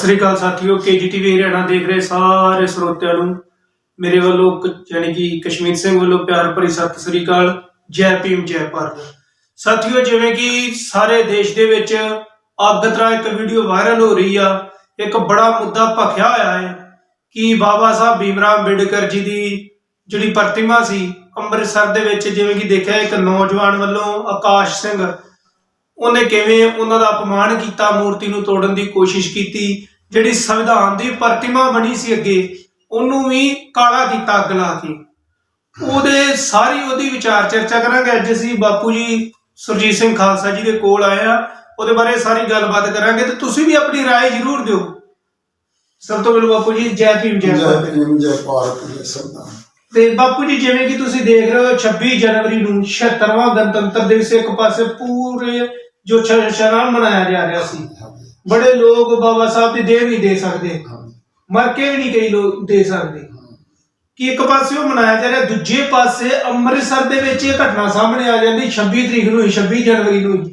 ਸ੍ਰੀ ਅਕਾਲ ਸਾਥੀਓ ਕੇਜੀਟੀਵੀ ਹਰਿਆਣਾ ਦੇਖ ਰਹੇ ਸਾਰੇ ਸਰੋਤਿਆਂ ਨੂੰ। ਮੇਰੇ ਵੱਲੋਂ ਯਾਨੀ ਕਿ ਕਸ਼ਮੀਰ ਸਿੰਘ ਵੱਲੋਂ ਪਿਆਰ ਭਰੀ ਸਤਿ ਸ੍ਰੀ ਅਕਾਲ। ਜੈ ਭੀਮ, ਜੈ ਭਾਰਤ। ਸਾਥੀਓ, ਜਿਵੇਂ ਕਿ ਸਾਰੇ ਦੇਸ਼ ਦੇ ਵਿੱਚ ਅੱਗ ਤਰ੍ਹਾਂ ਇੱਕ ਵੀਡੀਓ ਵਾਇਰਲ ਹੋ ਰਹੀ ਆ, ਇੱਕ ਬੜਾ ਮੁੱਦਾ ਭਖਿਆ ਹੋਇਆ ਹੈ ਕਿ ਬਾਬਾ ਸਾਹਿਬ ਭੀਮਰਾਵ ਅੰਬੇਡਕਰ ਜੀ ਦੀ ਜਿਹੜੀ ਪ੍ਰਤਿਮਾ ਸੀ, ਅੰਮ੍ਰਿਤਸਰ ਦੇ ਵਿੱਚ ਜਿਵੇਂ ਕਿ ਦੇਖਿਆ ਇੱਕ ਨੌਜਵਾਨ ਵੱਲੋਂ ਆਕਾਸ਼ ਸਿੰਘ ਉਹਨੇ ਕਿਵੇਂ ਉਹਨਾਂ ਦਾ ਅਪਮਾਨ ਕੀਤਾ ਮੂਰਤੀ ਨੂੰ ਤੋੜਨ ਦੀ ਕੋਸ਼ਿਸ਼ ਕੀਤੀ ਜਿਹੜੀ ਸੰਵਿਧਾਨ ਦੀ ਪ੍ਰਤਿਮਾ ਬਣੀ ਸੀ ਅੱਗੇ ਉਹਨੂੰ ਵੀ ਕਾਲਾ ਕੀਤਾ ਅੱਗ ਲਾ ਕੇ ਉਹਦੇ ਸਾਰੀ ਉਹਦੀ ਵਿਚਾਰ ਚਰਚਾ ਕਰਾਂਗੇ ਅੱਜ ਅਸੀਂ ਬਾਪੂ ਜੀ ਸੁਰਜੀਤ ਸਿੰਘ ਖਾਲਸਾ ਜੀ ਦੇ ਕੋਲ ਆਏ ਆ ਉਹਦੇ ਬਾਰੇ ਸਾਰੀ ਗੱਲਬਾਤ ਕਰਾਂਗੇ ਤੇ ਤੁਸੀਂ ਵੀ ਆਪਣੀ رائے ਜ਼ਰੂਰ ਦਿਓ ਸਭ ਤੋਂ ਪਹਿਲਾਂ ਬਾਪੂ ਜੀ ਜੈ ਭੀਮ ਜੈ ਜੈ ਭਾਰਤ ਭੀਮ ਜੈ ਭਾਰਤ ਜੈ ਸੰਵਿਧਾਨ ਤੇ ਬਾਪੂ ਜੀ ਜਿਵੇਂ ਕਿ ਤੁਸੀਂ ਦੇਖ ਰਹੇ ਹੋ 26 ਜਨਵਰੀ ਨੂੰ 76ਵਾਂ ਗਣਤੰਤਰ ਦਿਵਸ ਇੱਕ ਪਾਸੇ ਪੂਰੇ ਜੋ ਸ਼ਨਾਮ ਮਨਾਇਆ ਜਾ ਰਿਹਾ ਸੀ। ਬੜੇ ਲੋਕ ਬਾਬਾ ਸਾਹਿਬ ਦੀ ਦੇਹ ਨਹੀਂ ਦੇ ਸਕਦੇ। ਮਰ ਕੇ ਵੀ ਨਹੀਂ ਕਈ ਲੋਕ ਦੇ ਸਕਦੇ। ਕਿ ਇੱਕ ਪਾਸੇ ਉਹ ਮਨਾਇਆ ਜਾ ਰਿਹਾ, ਦੂਜੇ ਪਾਸੇ ਅੰਮ੍ਰਿਤਸਰ ਦੇ ਵਿੱਚ ਇਹ ਘਟਨਾ ਸਾਹਮਣੇ ਆ ਜਾਂਦੀ 26 ਤਰੀਕ ਨੂੰ 26 ਜਨਵਰੀ ਨੂੰ।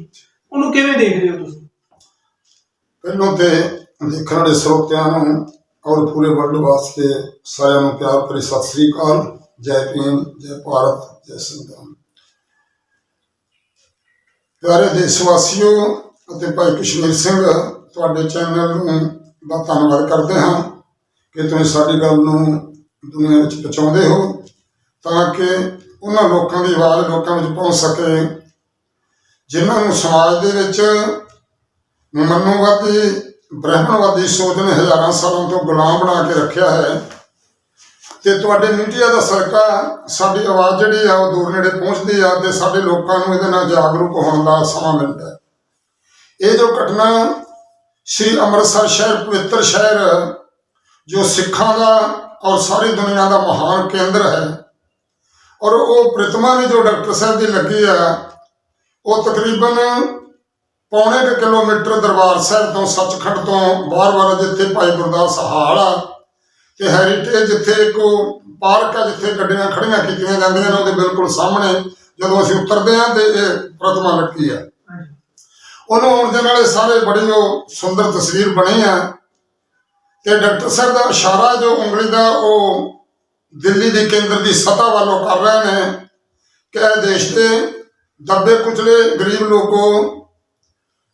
ਉਹਨੂੰ ਕਿਵੇਂ ਦੇਖਦੇ ਹੋ ਤੁਸੀਂ? ਪਹਿਲੋਂ ਤੇ ਦੇਖਣ ਵਾਲੇ ਸਰੋਤਿਆਂ ਨੂੰ ਔਰ ਪੂਰੇ ਵਰਲਡ ਵਾਸਤੇ ਸਾਰਿਆਂ ਨੂੰ ਪਿਆਰ ਭਰੀ ਸਤਿ ਸ੍ਰੀ ਅਕਾਲ, ਜੈ ਭੀਮ, ਜੈ ਭਾਰਤ, ਜੈ ਸੰਵਿਧਾਨ। ਪਿਆਰੇ ਦੇਸ਼ ਵਾਸੀਓ ਅਤੇ ਭਾਈ ਕਸ਼ਮੀਰ ਸਿੰਘ, ਤੁਹਾਡੇ ਚੈਨਲ ਨੂੰ ਦਾ ਧੰਨਵਾਦ ਕਰਦੇ ਹਾਂ ਕਿ ਤੁਸੀਂ ਸਾਡੀ ਗੱਲ ਨੂੰ ਦੁਨੀਆ ਵਿੱਚ ਪਹੁੰਚਾਉਂਦੇ ਹੋ ਤਾਂ ਕਿ ਉਹਨਾਂ ਲੋਕਾਂ ਦੀ ਆਵਾਜ਼ ਲੋਕਾਂ ਵਿੱਚ ਪਹੁੰਚ ਸਕੇ, ਜਿਨ੍ਹਾਂ ਨੂੰ ਸਮਾਜ ਦੇ ਵਿੱਚ ਮਨੋਵਾਦੀ, ਬ੍ਰਹਮਣਵਾਦੀ ਸੋਚ ਨੇ ਹਜ਼ਾਰਾਂ ਸਾਲਾਂ ਤੋਂ ਗੁਲਾਮ ਬਣਾ ਕੇ ਰੱਖਿਆ ਹੈ। ਤੇ ਤੁਹਾਡੇ ਮੀਡੀਆ ਦਾ ਸਰਕਾ ਸਾਡੀ ਆਵਾਜ਼ ਜਿਹੜੀ ਆ ਉਹ ਦੂਰ ਨੇੜੇ ਪਹੁੰਚਦੀ ਆ ਤੇ ਸਾਡੇ ਲੋਕਾਂ ਨੂੰ ਇਹਦੇ ਨਾਲ ਜਾਗਰੂਕ ਹੋਣ ਦਾ ਸਮਾਂ ਮਿਲਦਾ ਇਹ ਜੋ ਘਟਨਾ ਸ੍ਰੀ ਅੰਮ੍ਰਿਤਸਰ ਸ਼ਹਿਰ, ਪਵਿੱਤਰ ਸ਼ਹਿਰ, ਜੋ ਸਿੱਖਾਂ ਦਾ ਔਰ ਸਾਰੀ ਦੁਨੀਆ ਦਾ ਮਹਾਨ ਕੇਂਦਰ ਹੈ, ਔਰ ਉਹ ਪ੍ਰਤਿਮਾ ਵੀ ਜੋ ਡਾਕਟਰ ਸਾਹਿਬ ਦੀ ਲੱਗੀ ਆ, ਉਹ ਤਕਰੀਬਨ ਪੌਣੇ ਕੁ ਕਿਲੋਮੀਟਰ ਦਰਬਾਰ ਸਾਹਿਬ ਤੋਂ ਸੱਚਖੰਡ ਤੋਂ ਬਾਹਰ-ਬਾਹਰ ਜਿੱਥੇ ਭਾਈ ਗੁਰਦਾਸ ਹਾਲ ਆ ਤੇ ਹੈਰੀਟੇਜ ਜਿੱਥੇ ਇੱਕ ਉਹ ਪਾਰਕ ਆ ਜਿੱਥੇ ਗੱਡੀਆਂ ਖੜੀਆਂ ਕੀਤੀਆਂ ਜਾਂਦੀਆਂ ਨੇ ਉਹਦੇ ਬਿਲਕੁਲ ਸਾਹਮਣੇ ਜਦੋਂ ਅਸੀਂ ਉਤਰਦੇ ਹਾਂ ਤੇ ਇਹ ਪ੍ਰਤਿਮਾ ਲੱਗੀ ਆ। ਉਹਨੂੰ ਆਉਣ ਦੇ ਨਾਲੇ ਸਾਰੇ ਬੜੀ ਉਹ ਸੁੰਦਰ ਤਸਵੀਰ ਬਣੀ ਆ। ਤੇ ਡਾਕਟਰ ਸਾਹਿਬ ਦਾ ਇਸ਼ਾਰਾ ਜੋ ਉਂਗਲੀ ਦਾ ਉਹ ਦਿੱਲੀ ਦੀ ਕੇਂਦਰ ਦੀ ਸਤਾ ਵੱਲੋਂ ਕਰ ਰਹੇ ਨੇ ਕਿ ਇਹ ਦੇਸ਼ ਦੇ ਦੱਬੇ ਕੁਚਲੇ ਗਰੀਬ ਲੋਕੋ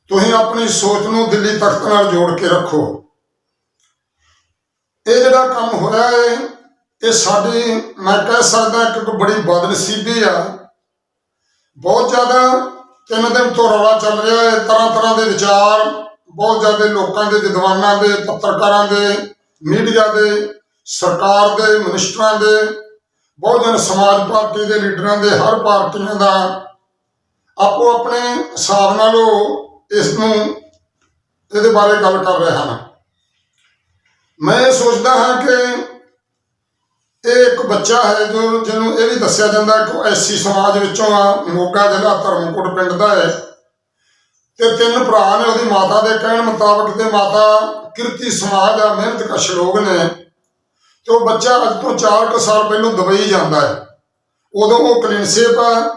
ਤੁਸੀਂ ਆਪਣੀ ਸੋਚ ਨੂੰ ਦਿੱਲੀ ਤਖਤ ਨਾਲ ਜੋੜ ਕੇ ਰੱਖੋ। ਇਹ ਜਿਹੜਾ ਕੰਮ ਹੋਇਆ ਹੈ ਇਹ ਸਾਡੀ, ਮੈਂ ਕਹਿ ਸਕਦਾ ਇੱਕ ਬੜੀ ਬਦਨਸੀਬੀ ਆ। ਬਹੁਤ ਜ਼ਿਆਦਾ ਤਿੰਨ ਦਿਨ ਤੋਂ ਰੌਲਾ ਚੱਲ ਰਿਹਾ ਹੈ ਤਰ੍ਹਾਂ ਤਰ੍ਹਾਂ ਦੇ ਵਿਚਾਰ, ਬਹੁਤ ਜ਼ਿਆਦਾ ਲੋਕਾਂ ਦੇ, ਵਿਦਵਾਨਾਂ ਦੇ, ਪੱਤਰਕਾਰਾਂ ਦੇ, ਮੀਡੀਆ ਦੇ, ਸਰਕਾਰ ਦੇ, ਮਿਨਿਸਟਰਾਂ ਦੇ ਬਹੁਜਨ ਸਮਾਜ ਪਾਰਟੀ ਦੇ ਲੀਡਰਾਂ ਦੇ, ਹਰ ਪਾਰਟੀਆਂ ਦਾ ਆਪੋ ਆਪਣੇ ਹਿਸਾਬ ਨਾਲ ਉਹ ਇਸ ਨੂੰ, ਇਹਦੇ ਬਾਰੇ ਗੱਲ ਕਰ ਰਹੇ ਹਨ। ਮੈਂ ਇਹ ਸੋਚਦਾ ਹਾਂ ਕਿ ਇਹ ਇੱਕ ਬੱਚਾ ਹੈ ਜੋ ਜਿਹਨੂੰ ਇਹ ਵੀ ਦੱਸਿਆ ਜਾਂਦਾ ਕਿ ਉਹ ਐਸੀ ਸਮਾਜ ਵਿੱਚੋਂ ਆ, ਮੋਗਾ ਜ਼ਿਲ੍ਹਾ ਧਰਮਕੋਟ ਪਿੰਡ ਦਾ ਹੈ ਤੇ ਤਿੰਨ ਭਰਾ ਨੇ ਉਹਦੀ ਮਾਤਾ ਦੇ ਕਹਿਣ ਮੁਤਾਬਕ ਤੇ ਮਾਤਾ ਕਿਰਤੀ ਸਮਾਜ ਆ, ਮਿਹਨਤ ਕਸ਼ ਲੋਕ ਨੇ ਤੇ ਉਹ ਬੱਚਾ ਅੱਜ ਤੋਂ 4 ਕੁ ਸਾਲ ਪਹਿਲਾਂ ਦੁਬਈ ਜਾਂਦਾ ਹੈ। ਉਦੋਂ ਉਹ ਕਲੀਨਸ਼ਿਪ ਆ।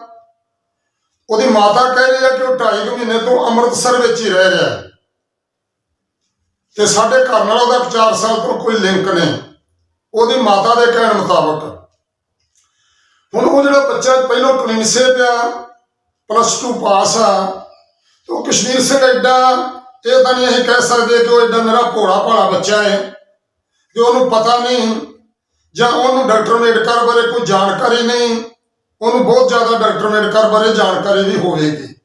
ਉਹਦੀ ਮਾਤਾ ਕਹਿ ਰਹੀ ਹੈ ਕਿ ਉਹ 2.5 ਮਹੀਨੇ ਤੋਂ ਅੰਮ੍ਰਿਤਸਰ ਵਿੱਚ ਹੀ ਰਹਿ ਰਿਹਾ ਹੈ। ਤੇ ਸਾਡੇ ਘਰ ਨਾਲ ਉਹਦਾ 4 ਸਾਲ ਤੋਂ ਕੋਈ ਲਿੰਕ ਨਹੀਂ। ਉਹਦੀ ਮਾਤਾ ਦੇ ਕਹਿਣ ਮੁਤਾਬਕ। ਹੁਣ ਉਹ ਜਿਹੜਾ ਬੱਚਾ ਪਹਿਲਾਂ ਕਲੀਨਸੇ ਪਿਆ ਪਲੱਸ 2 ਪਾਸ ਆ ਉਹ ਕਸ਼ਮੀਰ ਸਿੰਘ ਐਡਾ, ਇਹ ਤਾਂ ਨਹੀਂ ਅਸੀਂ ਕਹਿ ਸਕਦੇ ਕਿ ਉਹ ਐਡਾ ਮੇਰਾ ਭੋਲਾ ਭਾਲਾ ਬੱਚਾ ਹੈ, ਕਿ ਉਹਨੂੰ ਪਤਾ ਨਹੀਂ, ਜਾਂ ਉਹਨੂੰ ਡਾਕਟਰ ਅੰਬੇਡਕਰ ਬਾਰੇ ਕੋਈ ਜਾਣਕਾਰੀ ਨਹੀਂ, ਉਹਨੂੰ ਬਹੁਤ ਜ਼ਿਆਦਾ ਡਾਕਟਰ ਅੰਬੇਡਕਰ ਬਾਰੇ ਜਾਣਕਾਰੀ ਵੀ ਹੋਵੇਗੀ।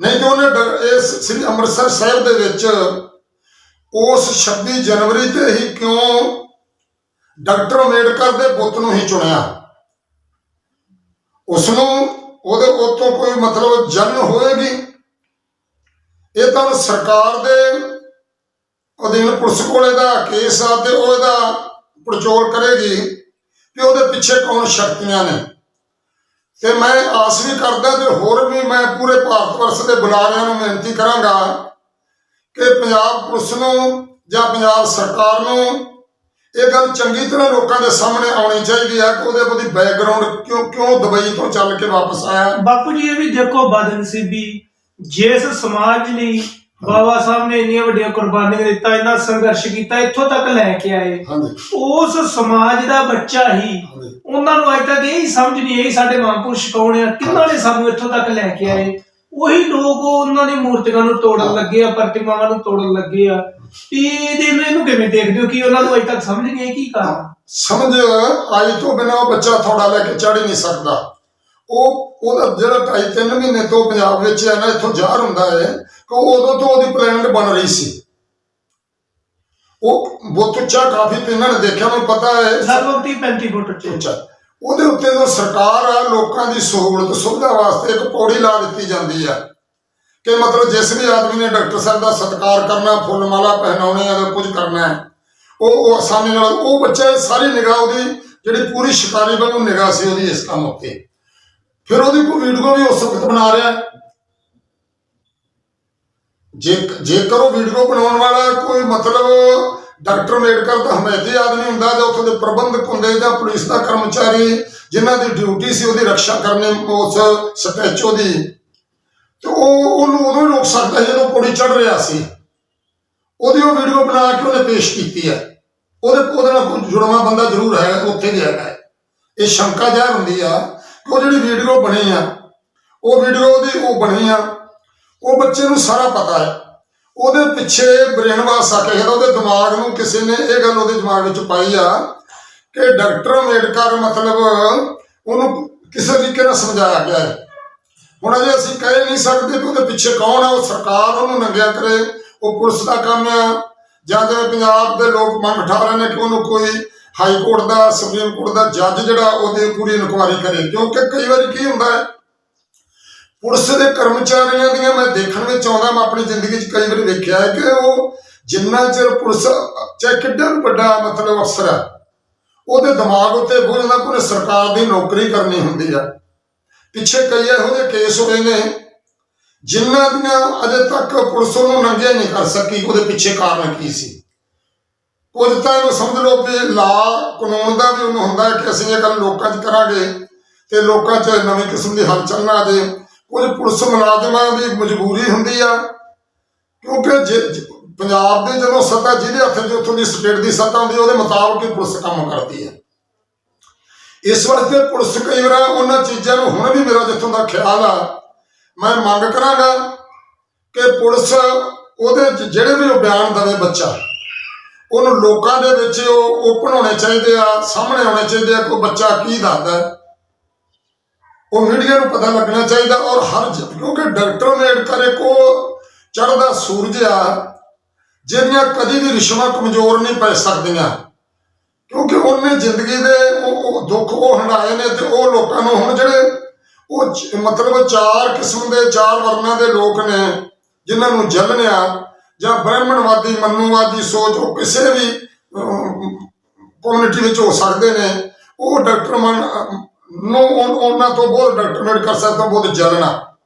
ਨਹੀਂ ਤੇ ਉਹਨੇ ਡ- ਇਸ ਸ੍ਰੀ ਅੰਮ੍ਰਿਤਸਰ ਸਾਹਿਬ ਦੇ ਵਿੱਚ ਉਸ 26 ਜਨਵਰੀ ਤੇ ਹੀ ਕਿਉਂ ਡਾਕਟਰ ਅੰਬੇਡਕਰ ਦੇ ਪੁੱਤ ਨੂੰ ਹੀ ਚੁਣਿਆ? ਉਸ ਨੂੰ ਉਹਦੇ ਉਤੋਂ ਕੋਈ ਮਤਲਬ ਜਨਨ ਹੋਏਗੀ? ਇਹ ਤਾਂ ਸਰਕਾਰ ਦੇ ਅਧੀਨ ਪੁਲਿਸ ਕੋਲ ਇਹਦਾ ਕੇਸ ਆ ਤੇ ਉਹ ਇਹਦਾ ਪੜਚੋਲ ਕਰੇਗੀ ਕਿ ਉਹਦੇ ਪਿੱਛੇ ਕੌਣ ਸ਼ਕਤੀਆਂ ਨੇ? ਤੇ ਮੈਂ ਆਸ ਵੀ ਕਰਦਾ ਤੇ ਹੋਰ ਵੀ ਮੈਂ ਪੂਰੇ ਭਾਰਤ ਵਰਸ਼ ਦੇ ਬੁਲਾਰਿਆਂ ਨੂੰ ਬੇਨਤੀ ਕਰਾਂਗਾ ਕਿ ਪੰਜਾਬ ਪੁਲਿਸ ਨੂੰ ਜਾਂ ਪੰਜਾਬ ਸਰਕਾਰ ਨੂੰ ਇਹ ਗੱਲ ਚੰਗੀ ਤਰ੍ਹਾਂ ਲੋਕਾਂ ਦੇ ਸਾਹਮਣੇ ਆਉਣੀ ਚਾਹੀਦੀ ਹੈ ਕਿ ਉਹਦੇ ਉਹਦੀ ਬੈਕਗ੍ਰਾਉਂਡ ਕਿਉਂ ਕਿਉਂ ਦੁਬਈ ਤੋਂ ਚੱਲ ਕੇ ਵਾਪਸ ਆਇਆ ਬਾਪੂ ਜੀ ਇਹ ਵੀ ਦੇਖੋ ਬਦਨਸੀਬੀ ਜਿਸ ਸਮਾਜ ਲਈ ਬਾਬਾ ਸਾਹਿਬ ਨੇ ਇੰਨੀਆਂ ਵੱਡੀਆਂ ਕੁਰਬਾਨੀਆਂ ਦਿੱਤਾ ਇੰਨਾ ਸੰਘਰਸ਼ ਕੀਤਾ ਇੱਥੋਂ ਤੱਕ ਲੈ ਕੇ ਆਏ। ਉਸ ਸਮਾਜ ਦਾ ਬੱਚਾ ਹੀ ਉਹਨਾਂ ਨੂੰ ਅਜੇ ਤੱਕ ਇਹ ਸਮਝ ਨਹੀਂ ਆਈ ਸਾਡੇ ਮਹਾਂਪੁਰਸ਼ ਕੌਣ ਆ ਕਿੰਨਾਂ ਨੇ ਸਾਨੂੰ ਇੱਥੋਂ ਤੱਕ ਲੈ ਕੇ ਆਏ? ਉਹੀ ਲੋਕ ਉਹਨਾਂ ਦੀ ਮੂਰਤੀਆਂ ਨੂੰ ਤੋੜਨ ਲੱਗੇ ਆ ਪ੍ਰਤਿਮਾਵਾਂ ਨੂੰ ਤੋੜਨ ਲੱਗੇ ਆ। ਤੇ ਇਹਦੇ ਮੈਨੂੰ ਕਿਵੇਂ ਦੇਖਦੇ ਹੋ? ਕਿ ਉਹਨਾਂ ਨੂੰ ਅਜੇ ਤੱਕ ਸਮਝ ਨਹੀਂ ਆਈ ਕੀ ਕਾਰਨ? ਸਮਝ ਆਈ ਤੋਂ ਬਿਨਾਂ ਉਹ ਬੱਚਾ ਥੋੜਾ ਲੈ ਕੇ ਚੜ ਹੀ ਨਹੀਂ ਸਕਦਾ। ਉਹ ਉਹਦਾ ਜਿਹੜਾ ਢਾਈ ਤਿੰਨ ਮਹੀਨੇ ਤੋਂ ਪੰਜਾਬ ਵਿੱਚ ਹੈ ਨਾ ਇੱਥੋਂ ਜ਼ਾਹਰ ਹੁੰਦਾ ਹੈ ਕਿ ਉਦੋਂ ਤੋਂ ਉਹਦੀ ਪਲੈਨਟ ਬਣ ਰਹੀ ਸੀ। ਉਹ ਬਹੁਤ ਉੱਚਾ ਕਾਫੀ ਤੇ ਇਹਨਾਂ ਨੇ ਦੇਖਿਆ ਮੈਨੂੰ ਪਤਾ ਹੈ। 30 35 ਫੁੱਟ ਉੱਚਾ। ਉਹਦੇ ਉੱਤੇ ਜੋ ਸਰਕਾਰ ਆ, ਲੋਕਾਂ ਦੀ ਸਹੂਲਤ, ਸੁਵਿਧਾ ਵਾਸਤੇ ਇੱਕ ਪੌੜੀ ਲਾ ਦਿੱਤੀ ਜਾਂਦੀ ਆ। ਕਿ ਮਤਲਬ ਜਿਸ ਵੀ ਆਦਮੀ ਨੇ ਡਾਕਟਰ ਸਾਹਿਬ ਦਾ ਸਤਿਕਾਰ ਕਰਨਾ ਫੁੱਲ ਮਾਲਾ ਪਹਿਨਾਉਣੇ ਆ ਜਾਂ ਕੁਝ ਕਰਨਾ ਹੈ, ਉਹ ਉਹ ਆਸਾਨੀ ਨਾਲ, ਉਹ ਬੱਚਾ ਸਾਰੀ ਨਿਗਾਹ ਉਹਦੀ, ਜਿਹੜੀ ਪੂਰੀ ਸ਼ਿਕਾਰੀ ਵੱਲੋਂ ਨਿਗਾਹ ਸੀ ਉਹਦੀ ਇਸ ਕੰਮ ਉੱਤੇ। ਫਿਰ ਉਹਦੀ ਕੋਈ ਵੀਡੀਓ ਵੀ ਉਸ ਵਕਤ ਬਣਾ ਰਿਹਾ ਜੇ, ਜੇਕਰ ਉਹ ਵੀਡੀਓ ਬਣਾਉਣ ਵਾਲਾ ਕੋਈ ਮਤਲਬ ਡਾਕਟਰ ਅੰਬੇਡਕਰ ਦਾ ਹਮਾਇਤੀ ਆਦਮੀ ਹੁੰਦਾ ਜਾਂ ਉੱਥੋਂ ਦੇ ਪ੍ਰਬੰਧਕ ਹੁੰਦੇ ਜਾਂ ਪੁਲਿਸ ਦਾ ਕਰਮਚਾਰੀ ਜਿਨ੍ਹਾਂ ਦੀ ਡਿਊਟੀ ਸੀ ਉਹਦੀ ਰੱਖਿਆ ਕਰਨੀ, ਉਸ ਸਟੈਚੂ ਦੀ। ਤੇ ਉਹ ਉਹਨੂੰ ਉਦੋਂ ਹੀ ਰੋਕ ਸਕਦਾ ਸੀ ਜਦੋਂ ਪੌੜੀ ਚੜ ਰਿਹਾ ਸੀ। ਉਹਦੀ ਉਹ ਵੀਡੀਓ ਬਣਾ ਕੇ ਉਹਨੇ ਪੇਸ਼ ਕੀਤੀ ਹੈ। ਉਹਦੇ ਉਹਦੇ ਨਾਲ ਕੋਈ ਜੁੜਵਾ ਬੰਦਾ ਜ਼ਰੂਰ ਹੈ, ਉੱਥੇ ਗਿਆ ਹੈਗਾ ਹੈ। ਇਹ ਸ਼ੰਕਾ ਜ਼ਾਹਰ ਹੁੰਦੀ ਆ ਕਿ ਉਹ ਜਿਹੜੀ ਵੀਡੀਓ ਬਣੀ ਆ, ਉਹ ਵੀਡੀਓ ਉਹਦੀ ਉਹ ਬਣੀ ਆ। ਉਹ ਬੱਚੇ ਨੂੰ ਸਾਰਾ ਪਤਾ ਹੈ। ਉਹਦੇ ਪਿੱਛੇ ਬ੍ਰੇਨ ਵਾਸ ਆ ਕੇ ਉਹਦੇ ਦਿਮਾਗ ਨੂੰ ਕਿਸੇ ਨੇ ਇਹ ਗੱਲ ਉਹਦੇ ਦਿਮਾਗ ਵਿੱਚ ਪਾਈ ਆ ਕਿ ਡਾਕਟਰ ਅੰਬੇਡਕਰ ਮਤਲਬ ਉਹਨੂੰ ਕਿਸੇ ਤਰੀਕੇ ਨਾਲ ਸਮਝਾਇਆ ਗਿਆ ਹੈ। ਹੁਣ ਅਜੇ ਅਸੀਂ ਕਹਿ ਨਹੀਂ ਸਕਦੇ ਕਿ ਉਹਦੇ ਪਿੱਛੇ ਕੌਣ ਆ, ਉਹ ਸਰਕਾਰ ਉਹਨੂੰ ਨੰਗਿਆ ਕਰੇ, ਉਹ ਪੁਲਿਸ ਦਾ ਕੰਮ ਆ। ਜਾਂ ਜਿਵੇਂ ਪੰਜਾਬ ਦੇ ਲੋਕ ਮੰਗ ਉਠਾ ਰਹੇ ਨੇ ਕਿ ਉਹਨੂੰ ਕੋਈ ਹਾਈ ਕੋਰਟ ਦਾ, ਸੁਪਰੀਮ ਕੋਰਟ ਦਾ ਜੱਜ ਜਿਹੜਾ ਉਹਦੇ ਪੂਰੀ ਇਨਕੁਆਇਰੀ ਕਰੇ। ਕਿਉਂਕਿ ਕਈ ਵਾਰੀ ਕੀ ਹੁੰਦਾ ਹੈ ਪੁਲਿਸ ਦੇ ਕਰਮਚਾਰੀਆਂ ਦੀਆਂ ਮੈਂ ਦੇਖਣ ਵਿੱਚ ਆਉਂਦਾ, ਮੈਂ ਆਪਣੀ ਜ਼ਿੰਦਗੀ 'ਚ ਕਈ ਵਾਰੀ ਵੇਖਿਆ ਹੈ ਕਿ ਉਹ ਜਿੰਨਾ ਚਿਰ ਪੁਲਿਸ, ਚਾਹੇ ਕਿੱਡਾ ਵੱਡਾ ਮਤਲਬ ਅਫਸਰ ਹੈ, ਉਹਦੇ ਦਿਮਾਗ ਉੱਤੇ ਬੋਝ ਹੁੰਦਾ ਕਿ ਸਰਕਾਰ ਦੀ ਨੌਕਰੀ ਕਰਨੀ ਹੁੰਦੀ ਆ। ਪਿੱਛੇ ਕਈ ਇਹੋ ਜਿਹੇ ਕੇਸ ਹੋਏ ਨੇ, ਜਿਨ੍ਹਾਂ ਦੀਆਂ ਅਜੇ ਤੱਕ ਪੁਲਿਸ ਉਹਨੂੰ ਨੰਗੇ ਨਹੀਂ ਕਰ ਸਕੀ, ਉਹਦੇ ਪਿੱਛੇ ਕਾਰਨ ਕੀ ਸੀ? ਕੁਝ ਤਾਂ ਇਹਨੂੰ ਸਮਝ ਲਓ ਵੀ ਲਾ ਕਾਨੂੰਨ ਦਾ ਵੀ ਉਹਨੂੰ ਹੁੰਦਾ ਕਿ ਅਸੀਂ ਇਹ ਗੱਲ ਲੋਕਾਂ 'ਚ ਕਰਾਂਗੇ ਤੇ ਲੋਕਾਂ 'ਚ ਨਵੀਂ ਕਿਸਮ ਦੀ ਹਲਚਲ ਨਾ ਆ ਜੇ ਕੁਝ ਪੁਲਿਸ ਮੁਲਾਜ਼ਮਾਂ ਦੀ ਮਜਬੂਰੀ ਹੁੰਦੀ ਆ। ਕਿਉਂਕਿ ਜੇ ਪੰਜਾਬ ਦੀ ਜਦੋਂ ਸੱਤਾ ਜਿਹਦੇ ਹੱਥ 'ਚ ਉੱਥੋਂ ਦੀ ਸਟੇਟ ਦੀ ਸੱਤਾ ਹੁੰਦੀ, ਉਹਦੇ ਮੁਤਾਬਕ ਹੀ ਪੁਲਿਸ ਕੰਮ ਕਰਦੀ ਹੈ ਇਸ ਵਾਸਤੇ ਪੁਲਿਸ ਕਈ ਵਾਰ ਉਹਨਾਂ ਚੀਜ਼ਾਂ ਨੂੰ ਹੁਣ ਵੀ ਮੇਰਾ ਜਿੱਥੋਂ ਦਾ ਖਿਆਲ ਆ, ਮੈਂ ਮੰਗ ਕਰਾਂਗਾ ਕਿ ਪੁਲਿਸ ਉਹਦੇ ਜਿਹੜੇ ਵੀ ਉਹ ਬਿਆਨ ਦਵੇ ਬੱਚਾ, ਉਹਨੂੰ ਲੋਕਾਂ ਦੇ ਵਿੱਚ ਉਹ ਓਪਨ ਹੋਣੇ ਚਾਹੀਦੇ ਆ, ਸਾਹਮਣੇ ਆਉਣੇ ਚਾਹੀਦੇ ਆ ਕੋਈ ਬੱਚਾ ਕੀ ਦੱਸਦਾ। ਉਹ ਮੀਡੀਆ ਨੂੰ ਪਤਾ ਲੱਗਣਾ ਚਾਹੀਦਾ ਔਰ ਹਰ ਕਿਉਂਕਿ ਡਾਕਟਰ ਅੰਬੇਡਕਰ ਇੱਕ ਉਹ ਚੜ੍ਹਦਾ ਸੂਰਜ ਆ ਜਿਹੜੀਆਂ ਕਦੀ ਵੀ ਰਿਸ਼ਵਾਂ ਕਮਜ਼ੋਰ ਨਹੀਂ ਪੈ ਸਕਦੀਆਂ। ਕਿਉਂਕਿ ਉਹਨੇ ਜ਼ਿੰਦਗੀ ਦੇ ਉਹ ਦੁੱਖ ਉਹ ਹੰਡਾਏ ਨੇ ਤੇ ਉਹ ਲੋਕਾਂ ਨੂੰ ਹੁਣ ਜਿਹੜੇ ਉਹ ਮਤਲਬ ਚਾਰ ਕਿਸਮ ਦੇ, ਚਾਰ ਵਰਨਾਂ ਦੇ ਲੋਕ ਨੇ, ਜਿਨ੍ਹਾਂ ਨੂੰ ਜਲਨਿਆ ਜਾਂ ਬ੍ਰਾਹਮਣਵਾਦੀ, ਮਨੂਵਾਦੀ ਸੋਚ ਉਹ ਕਿਸੇ ਵੀ ਕਮਿਊਨਿਟੀ ਵਿੱਚ ਹੋ ਸਕਦੇ ਨੇ, ਉਹ ਡਾਕਟਰ ਮਨ ਨੂੰ ਉਹਨਾਂ ਤੋਂ ਬਹੁਤ ਡਾਕਟਰ ਅੰਬੇਡਕਰ ਸਾਹਿਬ ਬਹੁਤ ਜਲਣਾ।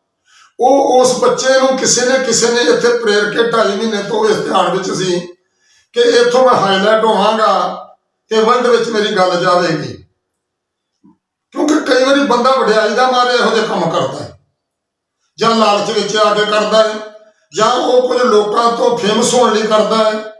ਉਹ ਉਸ ਬੱਚੇ ਨੂੰ ਕਿਸੇ ਨੇ ਕਿਸੇ ਨੇ ਇੱਥੇ ਪ੍ਰੇਰ ਕੇ ਢਾਈ ਮਹੀਨੇ ਤੋਂ ਇਸ ਧਿਆਨ ਵਿੱਚ ਸੀ ਕਿ ਇੱਥੋਂ ਮੈਂ ਹਾਈਲਾਈਟ ਹੋਵਾਂਗਾ ਤੇ ਵਰਲਡ ਵਿੱਚ ਮੇਰੀ ਗੱਲ ਜਾਵੇਗੀ। ਕਿਉਂਕਿ ਕਈ ਵਾਰੀ ਬੰਦਾ ਵਡਿਆਈ ਦਾ ਮਾਰੇ ਇਹੋ ਜਿਹੇ ਕੰਮ ਕਰਦਾ ਹੈ। ਜਾਂ ਲਾਲਚ ਵਿੱਚ ਆ ਕੇ ਕਰਦਾ ਹੈ, ਜਾਂ ਉਹ ਕੁਝ ਲੋਕਾਂ ਤੋਂ ਫੇਮਸ ਹੋਣ ਲਈ ਕਰਦਾ ਹੈ।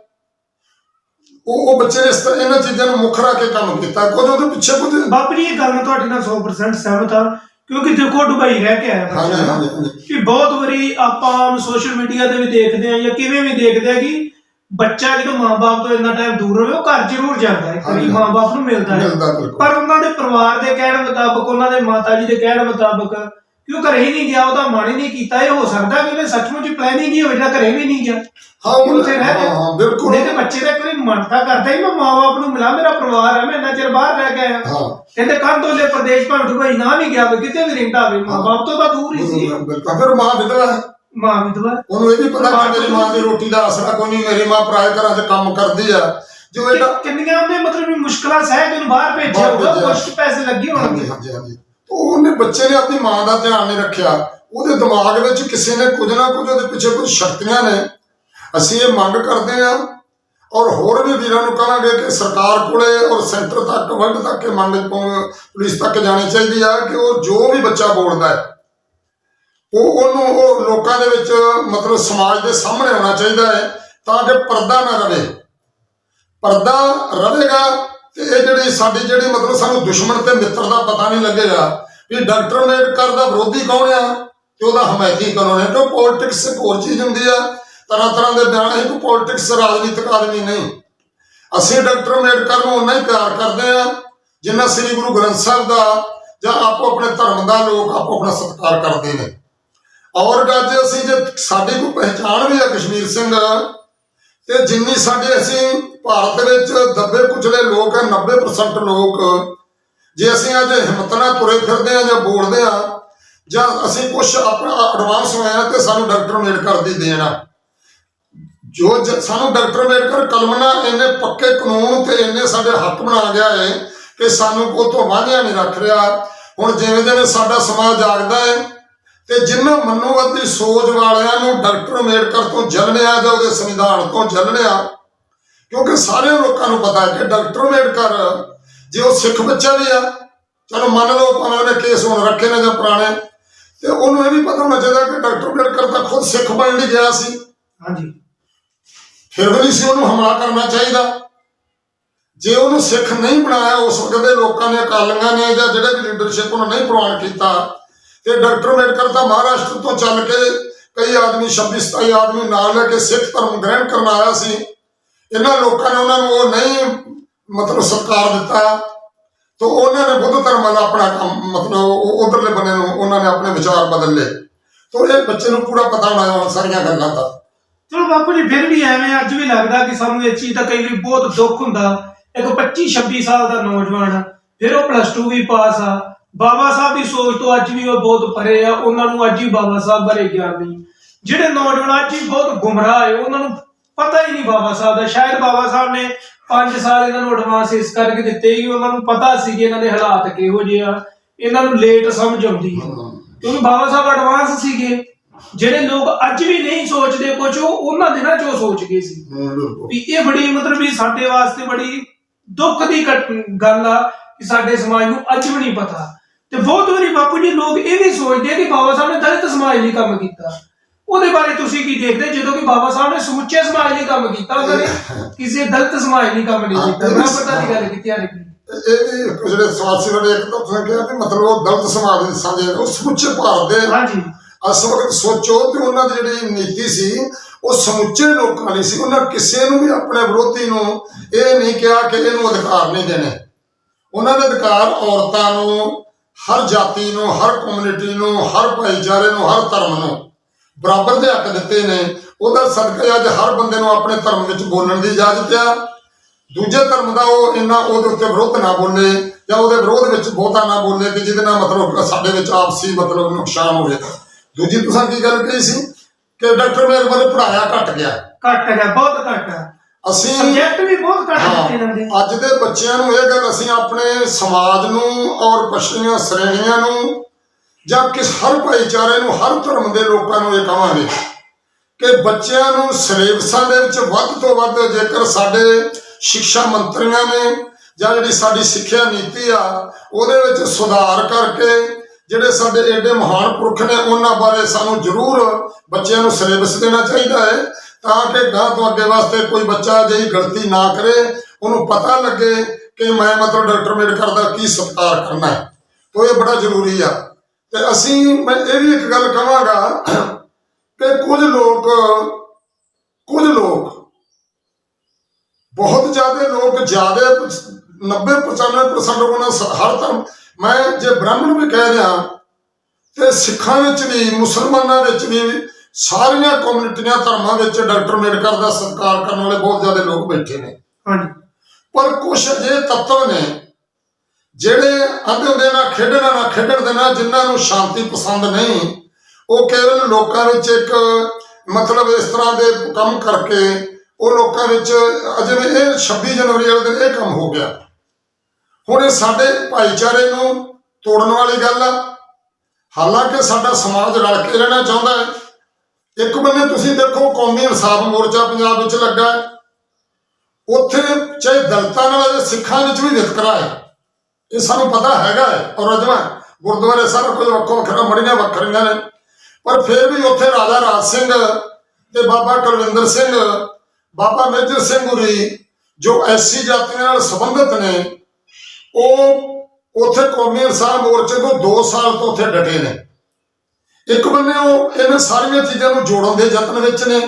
ਉਹ ਉਹ ਬੱਚੇ ਨੇ ਇਸ ਤਰ੍ਹਾਂ ਇਹਨਾਂ ਚੀਜ਼ਾਂ ਨੂੰ ਮੁੱਖ ਰੱਖ ਕੇ ਕੰਮ ਕੀਤਾ। ਕੁਝ ਉਹਦੇ ਪਿੱਛੇ ਕੁਝ ਬਾਪੂ ਜੀ ਇਹ ਗੱਲ ਮੈਂ ਤੁਹਾਡੇ ਨਾਲ 100% ਸਹਿਮਤ ਹਾਂ ਕਿਉਂਕਿ ਦੇਖੋ ਦੁਬਈ ਰਹਿ ਕੇ ਆਇਆ ਹਾਂਜੀ ਬੱਚਾ। ਹਾਂਜੀ ਹਾਂਜੀ ਕਿ ਬਹੁਤ ਵਾਰੀ ਆਪਾਂ ਸੋਸ਼ਲ ਮੀਡੀਆ ਤੇ ਵੀ ਦੇਖਦੇ ਆ ਜਾਂ ਕਿਵੇਂ ਵੀ ਦੇਖਦੇ ਆ ਕਿ ਬੱਚਾ ਜਦੋਂ ਮਾਂ-ਬਾਪ ਤੋਂ ਇੰਨਾ ਟਾਈਮ ਦੂਰ ਹੋਵੇ ਉਹ ਘਰ ਜ਼ਰੂਰ ਜਾਂਦਾ ਹੈ। ਕਦੀ ਹਾਂਜੀ। ਮਾਂ-ਬਾਪ ਨੂੰ ਮਿਲਦਾ ਹੈ। ਮਿਲਦਾ ਬਿਲਕੁਲ। ਪਰ ਉਹਨਾਂ ਦੇ ਪਰਿਵਾਰ ਦੇ ਕਹਿਣ ਮੁਤਾਬਕ ਉਹਨਾਂ ਦੇ ਮਾਤਾ ਜੀ ਦੇ ਕਹਿਣ ਮੁਤਾਬਕ ਕਿ ਉਹ ਘਰੇ ਹੀ ਨਹੀਂ ਗਿਆ ਉਹਦਾ ਮਨ ਹੀ ਨਹੀਂ ਕੀਤਾ ਇਹ ਹੋ ਸਕਦਾ ਕਿ ਉਹਨੇ ਸੱਚਮੁੱਚ ਪਲੈਨਿੰਗ ਹੀ ਹੋਵੇ ਜਿਹੜਾ ਘਰੇ ਵੀ ਨਹੀਂ ਗਿਆ। ਹਾਂ ਉਹ- ਉੱਥੇ ਰਹਿ ਗਿਆ। ਹਾਂ ਹਾਂ, ਬਿਲਕੁਲ। ਨਹੀਂ ਤੇ ਬੱਚੇ ਦਾ ਕੋਈ ਮਨ ਤਾਂ ਕਰਦਾ ਹੀ ਮੈਂ ਮਾਂ-ਬਾਪ ਨੂੰ ਮਿਲਾਂ ਮੇਰਾ ਪਰਿਵਾਰ ਹੈ ਮੈਂ ਇੰਨਾ ਚਿਰ ਬਾਹਰ ਰਹਿ ਆਇਆ। ਹਾਂ। ਕਹਿੰਦੇ ਕੰਦੋਲੇ ਪ੍ਰਦੇਸ਼ ਭਾਵੇਂ ਦੁਬਈ ਨਾ ਵੀ ਗਿਆ ਹੋਵੇ ਕਿਤੇ ਵੀ ਰਹਿੰਦਾ ਹੋਵੇ ਮਾਂ-ਬਾਪ ਤੋਂ ਤਾਂ ਦੂਰ ਹੀ ਸੀ। ਫਿਰ ਮਾਂ ਵਿਧਵਾ ਹੈ ਮਾਂ ਵਿਧਵਾ ਉਹਨੂੰ ਇਹ ਵੀ ਪਤਾ ਕਿ ਮੇਰੀ ਮਾਂ ਦੀ ਰੋਟੀ ਦਾ ਆਸਰਾ ਕੋਈ ਨਹੀਂ ਮੇਰੀ ਮਾਂ ਪਰਾਏ ਘਰਾਂ 'ਚ ਕੰਮ ਕਰਦੀ ਆ। ਜੋ ਕਿ- ਇਹਦਾ ਕਿੰਨੀਆਂ ਉਹਨੇ ਮਤਲਬ ਵੀ ਮੁਸ਼ਕਲਾਂ ਸਹਿ ਕੇ ਉਹਨੂੰ ਬਾਹਰ ਭੇਜਿਆ ਬਾਹਰ ਹੋਊਗਾ ਭੇਜਿਆ। ਕੁਝ ਪੈਸੇ ਲੱਗੇ ਹੋਣਗੇ। ਹਾਂਜੀ ਹਾਂਜੀ। ਉਹਨੇ ਬੱਚੇ ਨੇ ਆਪਣੀ ਮਾਂ ਦਾ ਧਿਆਨ ਨਹੀਂ ਰੱਖਿਆ। ਉਹਦੇ ਦਿਮਾਗ ਵਿੱਚ ਕਿਸੇ ਨੇ ਕੁਝ ਨਾ ਕੁਝ ਉਹਦੇ ਪਿੱਛੇ ਕੁਝ ਸ਼ਕਤੀਆਂ ਨੇ। ਅਸੀਂ ਇਹ ਮੰਗ ਕਰਦੇ ਹਾਂ ਔਰ ਹੋਰ ਵੀ ਵੀਰਾਂ ਨੂੰ ਕਹਾਂਗੇ ਕਿ ਸਰਕਾਰ ਕੋਲੇ ਔਰ ਸੈਂਟਰ ਤੱਕ ਵਰਲਡ ਤੱਕ ਇਹ ਮੰਗ ਪਹੁੰ- ਪੁਲਿਸ ਤੱਕ ਜਾਣੀ ਚਾਹੀਦੀ ਆ ਕਿ ਉਹ ਜੋ ਵੀ ਬੱਚਾ ਬੋਲਦਾ ਹੈ, ਉਹ ਉਹਨੂੰ ਉਹ ਲੋਕਾਂ ਦੇ ਵਿੱਚ ਮਤਲਬ ਸਮਾਜ ਦੇ ਸਾਹਮਣੇ ਆਉਣਾ ਚਾਹੀਦਾ ਹੈ ਤਾਂ ਕਿ ਪਰਦਾ ਨਾ ਰਵੇ। ਪਰਦਾ ਰਵੇਗਾ ਤੇ ਇਹ ਜਿਹੜੀ ਸਾਡੀ ਜਿਹੜੀ ਮਤਲਬ ਸਾਨੂੰ ਦੁਸ਼ਮਣ ਤੇ ਮਿੱਤਰ ਦਾ ਪਤਾ ਨਹੀਂ ਲੱਗੇਗਾ ਵੀ ਡਾਕਟਰ ਅੰਬੇਡਕਰ ਦਾ ਵਿਰੋਧੀ ਕੌਣ ਆ ਤੇ ਉਹਦਾ ਹਮਾਇਤੀ ਕੌਣ ਹੈ ਕਿਉਂ ਪੋਲਿਟਿਕਸ ਇੱਕ ਹੋਰ ਚੀਜ਼ ਹੁੰਦੀ ਆ? ਤਰ੍ਹਾਂ ਤਰ੍ਹਾਂ ਦੇ ਬਿਆਨ ਹੈ ਕਿ ਪੋਲਿਟਿਕਸ ਰਾਜਨੀਤਿਕ ਆਦਮੀ ਨਹੀਂ। ਅਸੀਂ ਡਾਕਟਰ ਅੰਬੇਡਕਰ ਨੂੰ ਉਨਾ ਹੀ ਪਿਆਰ ਕਰਦੇ ਆ, ਜਿੰਨਾ ਸ੍ਰੀ ਗੁਰੂ ਗ੍ਰੰਥ ਸਾਹਿਬ ਦਾ, ਜਾਂ ਆਪੋ ਆਪਣੇ ਧਰਮ ਦਾ ਲੋਕ ਆਪੋ ਆਪਣਾ ਸਤਿਕਾਰ ਕਰਦੇ ਨੇ। ਔਰ ਅੱਜ ਅਸੀਂ ਜੇ ਸਾਡੀ ਕੋਈ ਪਹਿਚਾਣ ਵੀ ਆ ਕਸ਼ਮੀਰ ਸਿੰਘ, ਤੇ ਜਿੰਨੀ ਸਾਡੇ ਅਸੀਂ ਭਾਰਤ ਵਿੱਚ ਦੱਬੇ ਕੁਚਲੇ ਲੋਕ ਆ 90% ਲੋਕ। ਜੇ ਅਸੀਂ ਅੱਜ ਹਿੰਮਤ ਨਾਲ ਤੁਰੇ ਫਿਰਦੇ ਆ ਜਾਂ ਬੋਲਦੇ ਆ, ਜਾਂ ਅਸੀਂ ਕੁਝ ਆਪਣਾ ਐਡਵਾਂਸ ਹੋਇਆ ਤੇ ਸਾਨੂੰ ਡਾਕਟਰ ਅੰਬੇਡਕਰ ਦੀ ਦੇਣ ਆ। ਜੋ ਸਾਨੂੰ ਡਾਕਟਰ ਅੰਬੇਡਕਰ ਕਲਮਨਾ ਇੰਨੇ ਪੱਕੇ ਕਾਨੂੰਨ ਤੇ ਇੰਨੇ ਸਾਡੇ ਹੱਕ ਬਣਾ ਗਿਆ ਹੈ ਕਿ ਸਾਨੂੰ ਉਹ ਤੋਂ ਵਾਂਝਿਆ ਨਹੀਂ ਰੱਖ ਰਿਹਾ। ਹੁਣ ਜਿਵੇਂ ਜਿਵੇਂ ਸਾਡਾ ਸਮਾਜ ਜਾਗਦਾ ਹੈ ਤੇ ਜਿਨ੍ਹਾਂ ਮਨੋਵਤੀ ਸੋਚ ਵਾਲਿਆਂ ਨੂੰ ਡਾਕਟਰ ਅੰਬੇਡਕਰ ਤੋਂ ਜਲਣਿਆ ਜਾਂ ਉਹਦੇ ਸੰਵਿਧਾਨ ਤੋਂ ਜਲਣਿਆ ਕਿਉਂਕਿ ਸਾਰੇ ਲੋਕਾਂ ਨੂੰ ਪਤਾ ਹੈ ਕਿ ਡਾਕਟਰ ਅੰਬੇਡਕਰ ਜੇ ਉਹ ਸਿੱਖ ਬੱਚਾ ਵੀ ਆ ਚਲੋ ਮੰਨ ਲਓ ਭਾਵੇਂ ਉਹਨੇ ਕੇਸ ਹੁਣ ਰੱਖੇ ਨੇ ਜਾਂ ਪੁਰਾਣੇ ਤੇ ਉਹਨੂੰ ਇਹ ਵੀ ਪਤਾ ਹੋਣਾ ਚਾਹੀਦਾ ਕਿ ਡਾਕਟਰ ਅੰਬੇਡਕਰ ਤਾਂ ਖੁਦ ਸਿੱਖ ਬਣਨ ਲਈ ਗਿਆ ਸੀ। ਹਾਂਜੀ। ਫਿਰ ਵੀ ਨਹੀਂ ਸੀ ਉਹਨੂੰ ਹਮਲਾ ਕਰਨਾ ਚਾਹੀਦਾ। ਜੇ ਉਹਨੂੰ ਸਿੱਖ ਨਹੀਂ ਬਣਾਇਆ ਉਸ ਵਕਤ ਦੇ ਲੋਕਾਂ ਨੇ ਅਕਾਲੀਆਂ ਨੇ ਜਾਂ ਜਿਹੜੇ ਵੀ ਲੀਡਰਸ਼ਿਪ ਉਹਨੂੰ ਨਹੀਂ ਪ੍ਰਵਾਨ ਕੀਤਾ ਤੇ ਡਾਕਟਰ ਅੰਬੇਡਕਰ ਤਾਂ ਮਹਾਰਾਸ਼ਟਰ ਤੋਂ ਚੱਲ ਕੇ ਕਈ ਆਦਮੀ 26 27 ਆਦਮੀ ਨਾਲ ਲੈ ਕੇ ਸਿੱਖ ਧਰਮ ਗ੍ਰਹਿਣ ਕਰਨ ਆਇਆ ਸੀ। ਇਹਨਾਂ ਲੋਕਾਂ ਨੇ ਉਹਨਾਂ ਨੂੰ ਉਹ ਨਹੀਂ ਮਤਲਬ ਸਤਿਕਾਰ ਦਿੱਤਾ, ਤਾਂ ਉਹਨਾਂ ਨੇ ਬੁੱਧ ਧਰਮ ਵਾਲਾ ਆਪਣਾ ਕੰਮ, ਮਤਲਬ ਉਧਰਲੇ ਬੰਨੇ ਨੂੰ ਉਹਨਾਂ ਨੇ ਆਪਣੇ ਵਿਚਾਰ ਬਦਲ ਲਏ। ਤਾਂ ਇਹ ਬੱਚੇ ਨੂੰ ਪੂਰਾ ਪਤਾ ਹੋਣਾ ਸਾਰੀਆਂ ਗੱਲਾਂ ਦਾ। ਚਲੋ ਬਾਪੂ ਜੀ, ਫਿਰ ਵੀ ਐਵੇਂ ਅੱਜ ਵੀ ਲੱਗਦਾ ਕਿ ਸਾਨੂੰ ਇਹ ਚੀਜ਼ ਦਾ ਕਈ ਵਾਰੀ ਬਹੁਤ ਦੁੱਖ ਹੁੰਦਾ। ਇੱਕ 25 26 ਸਾਲ ਦਾ ਨੌਜਵਾਨ, ਫਿਰ ਉਹ ਪਲੱਸ 2 ਵੀ ਪਾਸ ਆ। ਬਾਬਾ ਸਾਹਿਬ ਦੀ ਸੋਚ ਤੋਂ ਅੱਜ ਵੀ ਉਹ ਬਹੁਤ ਪਰੇ ਆ, ਉਹਨਾਂ ਨੂੰ ਅੱਜ ਵੀ ਬਾਬਾ ਸਾਹਿਬ ਬਾਰੇ ਗਿਆਨ ਨਹੀਂ। ਜਿਹੜੇ ਨੌਜਵਾਨ ਅੱਜ ਵੀ ਬਹੁਤ ਗੁੰਮਰਾਹ ਹੈ, ਉਹਨਾਂ ਨੂੰ ਪਤਾ ਹੀ ਨਹੀਂ ਬਾਬਾ ਸਾਹਿਬ ਦਾ। ਸ਼ਾਇਦ ਬਾਬਾ ਸਾਹਿਬ ਨੇ 5 ਸਾਲ ਇਹਨਾਂ ਨੂੰ ਐਡਵਾਂਸ ਇਸ ਕਰਕੇ ਦਿੱਤੇ ਕਿ ਉਹਨਾਂ ਨੂੰ ਪਤਾ ਸੀ ਕਿ ਇਹਨਾਂ ਦੇ ਹਾਲਾਤ ਕਿਹੋ ਜਿਹੇ ਆ। ਇਹਨਾਂ ਨੂੰ ਲੇਟ ਸਮਝ ਆਉਂਦੀ ਹੈ। ਕਿਉਂਕਿ ਬਾਬਾ ਸਾਹਿਬ ਐਡਵਾਂਸ ਸੀਗੇ। ਜਿਹੜੇ ਲੋਕ ਅੱਜ ਵੀ ਨਹੀਂ ਸੋਚਦੇ ਕੁਝ ਉਹ ਉਹਨਾਂ ਦਿਨਾਂ 'ਚ ਉਹ ਸੋਚ ਗਏ ਸੀ। ਵੀ ਇਹ ਬੜੀ ਮਤਲਬ ਵੀ ਸਾਡੇ ਵਾਸਤੇ ਬੜੀ ਦੁੱਖ ਦੀ ਗੱਲ ਆ ਕਿ ਸਾਡੇ ਸਮਾਜ ਨੂੰ ਅੱਜ ਵੀ ਨਹੀਂ ਪਤਾ। ਤੇ ਬਹੁਤ ਵਾਰੀ ਬਾਪੂ ਜੀ ਲੋਕ ਇਹ ਵੀ ਸੋਚਦੇ ਕਿ ਬਾਬਾ ਸਾਹਿਬ ਨੇ ਦਲਿਤ ਸਮਾਜ ਲਈ ਕੰਮ ਕੀਤਾ। ਉਹਦੇ ਬਾਰੇ ਤੁਸੀਂ ਕੀ ਦੇਖਦੇ? ਜਦੋਂ ਕਿ ਬਾਬਾ ਸਾਹਿਬ ਨੇ ਸਮੁੱਚੇ ਸਮਾਜ ਲਈ ਕੰਮ ਕੀਤਾ ਉਹਨਾਂ ਨੇ ਕਿਸੇ ਦਲਿਤ ਸਮਾਜ ਲਈ ਕੰਮ ਨਹੀਂ ਕੀਤਾ। ਬਰਾਬਰਤਾ ਦੀ ਗੱਲ ਕੀਤੀ ਆ ਲੇਕਿਨ ਇਹ ਜਿਹੜੇ ਸਵਾਸੀ ਵਾਲੇ ਇੱਕ ਤਾਂ ਤੁਸੀਂ ਕਿਹਾ ਕਿ ਮਤਲਬ ਉਹ ਦਲਿਤ ਸਮਾਜ ਦੇ ਸਾਂਝੇ ਉਹ ਸਮੁੱਚੇ ਭਾਰਤ ਦੇ ਹਾਂਜੀ। ਇਸ ਵਕਤ ਸੋਚੋ ਤੇ ਉਹਨਾਂ ਦੀ ਜਿਹੜੀ ਨੀਤੀ ਸੀ ਉਹ ਸਮੁੱਚੇ ਲੋਕਾਂ ਲਈ ਸੀ। ਉਹਨਾਂ ਕਿਸੇ ਨੂੰ ਵੀ ਆਪਣੇ ਵਿਰੋਧੀ ਨੂੰ ਇਹ ਨਹੀਂ ਕਿਹਾ ਕਿ ਇਹਨੂੰ ਅਧਿਕਾਰ ਨਹੀਂ ਦੇਣੇ। ਉਹਨਾਂ ਦੇ ਅਧਿਕਾਰ ਔਰਤਾਂ ਨੂੰ ਹਰ ਜਾਤੀ ਨੂੰ ਹਰ ਕਮਿਊਨਿਟੀ ਨੂੰ ਹਰ ਭਾਈਚਾਰੇ ਨੂੰ ਹਰ ਧਰਮ ਨੂੰ। ਬਰਾਬਰ ਦੇ ਹੱਕ ਦਿੱਤੇ ਨੇ। ਉਹਦਾ ਸਦਕਾ ਅੱਜ ਹਰ ਬੰਦੇ ਨੂੰ ਆਪਣੇ ਧਰਮ ਵਿੱਚ ਬੋਲਣ ਦੀ ਇਜਾਜ਼ਤ ਆ। ਦੂਜੇ ਧਰਮ ਦਾ ਉਹ ਇੰਨਾ ਉਹਦੇ ਉੱਤੇ ਵਿਰੋਧ ਨਾ ਬੋਲੇ ਜਾਂ ਉਹਦੇ ਵਿਰੋਧ ਵਿੱਚ ਬਹੁਤਾ ਨਾ ਬੋਲੇ ਕਿ ਜਿਹਦੇ ਨਾਲ ਮਤਲਬ ਸਾਡੇ ਵਿੱਚ ਆਪਸੀ ਮਤਲਬ ਨੁਕਸਾਨ ਹੋਵੇ ਦੂਜੀ ਤੁਸੀਂ ਕੀ ਗੱਲ ਕਹੀ ਸੀ ਕਿ ਡਾਕਟਰ ਮੇਰੇ ਬਾਰੇ ਪੜਾਇਆ ਘਟ ਗਿਆ। ਘੱਟ ਹੈ ਬਹੁਤ ਘੱਟ। ਅਸੀਂ ਸਬਜੈਕਟ ਵੀ ਬਹੁਤ ਘੱਟ ਦਿੱਤੇ ਇਹਨਾਂ ਦੇ ਹਾਂ, ਅੱਜ ਦੇ ਬੱਚਿਆਂ ਨੂੰ ਇਹ ਗੱਲ ਅਸੀਂ ਆਪਣੇ ਸਮਾਜ ਨੂੰ ਔਰ ਪਛੜੀਆਂ ਸ਼੍ਰੇਣੀਆਂ ਨੂੰ ਜਾਂ ਕਿਸ ਹਰ ਭਾਈਚਾਰੇ ਨੂੰ, ਹਰ ਧਰਮ ਦੇ ਲੋਕਾਂ ਨੂੰ ਇਹ ਕਹਾਂਗੇ ਕਿ ਬੱਚਿਆਂ ਨੂੰ ਸਿਲੇਬਸਾਂ ਦੇ ਵਿੱਚ ਵੱਧ ਤੋਂ ਵੱਧ ਜੇਕਰ ਸਾਡੇ ਸਿੱਖਿਆ ਮੰਤਰੀਆਂ ਨੇ ਜਾਂ ਜਿਹੜੀ ਸਾਡੀ ਸਿੱਖਿਆ ਨੀਤੀ ਆ, ਉਹਦੇ ਵਿੱਚ ਸੁਧਾਰ ਕਰਕੇ ਜਿਹੜੇ ਸਾਡੇ ਏਡੇ ਮਹਾਨ ਪੁਰਖ ਨੇ, ਉਹਨਾਂ ਬਾਰੇ ਸਾਨੂੰ ਜ਼ਰੂਰ ਬੱਚਿਆਂ ਨੂੰ ਸਿਲੇਬਸ ਦੇਣਾ ਚਾਹੀਦਾ ਹੈ, ਤਾਂ ਕਿ ਗਾਂ ਤੋਂ ਅੱਗੇ ਵਾਸਤੇ ਕੋਈ ਬੱਚਾ ਅਜਿਹੀ ਗਲਤੀ ਨਾ ਕਰੇ, ਉਹਨੂੰ ਪਤਾ ਲੱਗੇ ਕਿ ਮੈਂ ਮਤਲਬ ਡਾਕਟਰ ਅੰਬੇਡਕਰ ਦਾ ਕੀ ਸਤਿਕਾਰ ਕਰਨਾ ਹੈ। ਤੋ ਇਹ ਬੜਾ ਜ਼ਰੂਰੀ ਆ। ਤੇ ਅਸੀਂ ਮੈਂ ਇਹ ਵੀ ਇੱਕ ਗੱਲ ਕਹਾਂਗਾ ਕਿ ਕੁਝ ਲੋਕ ਕੁਝ ਲੋਕ ਬਹੁਤ ਜ਼ਿਆਦਾ ਲੋਕ ਜ਼ਿਆਦਾ 90 95% ਉਹਨਾਂ ਸ- ਹਰ ਧਰਮ ਮੈਂ ਜੇ ਬ੍ਰਾਹਮਣ ਵੀ ਕਹਿ ਰਿਹਾ ਤੇ ਸਿੱਖਾਂ ਵਿੱਚ ਵੀ ਮੁਸਲਮਾਨਾਂ ਵਿੱਚ ਵੀ ਸਾਰੀਆਂ ਕਮਿਊਨਿਟੀਆਂ ਧਰਮਾਂ ਵਿੱਚ ਡਾਕਟਰ ਅੰਬੇਡਕਰ ਦਾ ਸਤਿਕਾਰ ਕਰਨ ਵਾਲੇ ਬਹੁਤ ਜ਼ਿਆਦਾ ਲੋਕ ਬੈਠੇ ਨੇ। ਹਾਂਜੀ। ਪਰ ਕੁਝ ਅਜਿਹੇ ਤੱਤਵ ਨੇ ਜਿਹੜੇ ਆਂਦੇ ਹੁੰਦੇ ਨਾਲ ਖੇਡਣਾ ਨਾ ਖੇਡਣ ਦੇਣਾ ਜਿਨ੍ਹਾਂ ਨੂੰ ਸ਼ਾਂਤੀ ਪਸੰਦ ਨਹੀਂ ਉਹ ਕੇਵਲ ਲੋਕਾਂ ਵਿੱਚ ਇੱਕ ਮਤਲਬ ਇਸ ਤਰ੍ਹਾਂ ਦੇ ਕੰਮ ਕਰਕੇ ਉਹ ਲੋਕਾਂ ਵਿੱਚ ਅ, ਜਿਵੇਂ ਇਹ 26 ਜਨਵਰੀ ਵਾਲੇ ਦਿਨ ਇਹ ਕੰਮ ਹੋ ਗਿਆ। ਹੁਣ ਇਹ ਸਾਡੇ ਭਾਈਚਾਰੇ ਨੂੰ ਤੋੜਨ ਵਾਲੀ ਗੱਲ ਆ। ਹਾਲਾਂਕਿ ਸਾਡਾ ਸਮਾਜ ਰਲ ਕੇ ਰਹਿਣਾ ਚਾਹੁੰਦਾ ਹੈ। ਇੱਕ ਬੰਨੇ ਤੁਸੀਂ ਦੇਖੋ ਕੌਮੀ ਇਨਸਾਫ ਮੋਰਚਾ ਪੰਜਾਬ ਵਿੱਚ ਲੱਗਾ ਉੱਥੇ ਚਾਹੇ ਦਲਤਾਂ ਨਾਲ ਸਿੱਖਾਂ ਵਿੱਚ ਵੀ ਵਿਤਕਰਾ ਹੈ। ਇਹ ਸਾਨੂੰ ਪਤਾ ਹੈਗਾ ਹੈ, ਔਰ ਅਜਮਾ ਗੁਰਦੁਆਰੇ ਸਾਰਾ ਕੁਝ ਵੱਖੋ ਵੱਖਰਾ, ਮੜੀਆਂ ਵੱਖਰੀਆਂ ਨੇ। ਪਰ ਫਿਰ ਵੀ ਉੱਥੇ ਰਾਜਾ ਰਾਜ ਸਿੰਘ ਤੇ ਬਾਬਾ ਕੁਲਵਿੰਦਰ ਸਿੰਘ, ਬਾਬਾ ਮੇਜਰ ਸਿੰਘ ਹੁਰੀ, ਜੋ ਐਸੀ ਜਾਤੀਆਂ ਨਾਲ ਸੰਬੰਧਿਤ ਨੇ, ਉਹ ਉੱਥੇ ਕੌਮੀ ਇਨਸਾਨ ਮੋਰਚੇ ਤੋਂ 2 ਸਾਲ ਤੋਂ ਉੱਥੇ ਡਟੇ ਨੇ। ਇੱਕ ਬੰਨੇ ਉਹ ਇਹਨਾਂ ਸਾਰੀਆਂ ਚੀਜ਼ਾਂ ਨੂੰ ਜੋੜਨ ਦੇ ਯਤਨ ਵਿੱਚ ਨੇ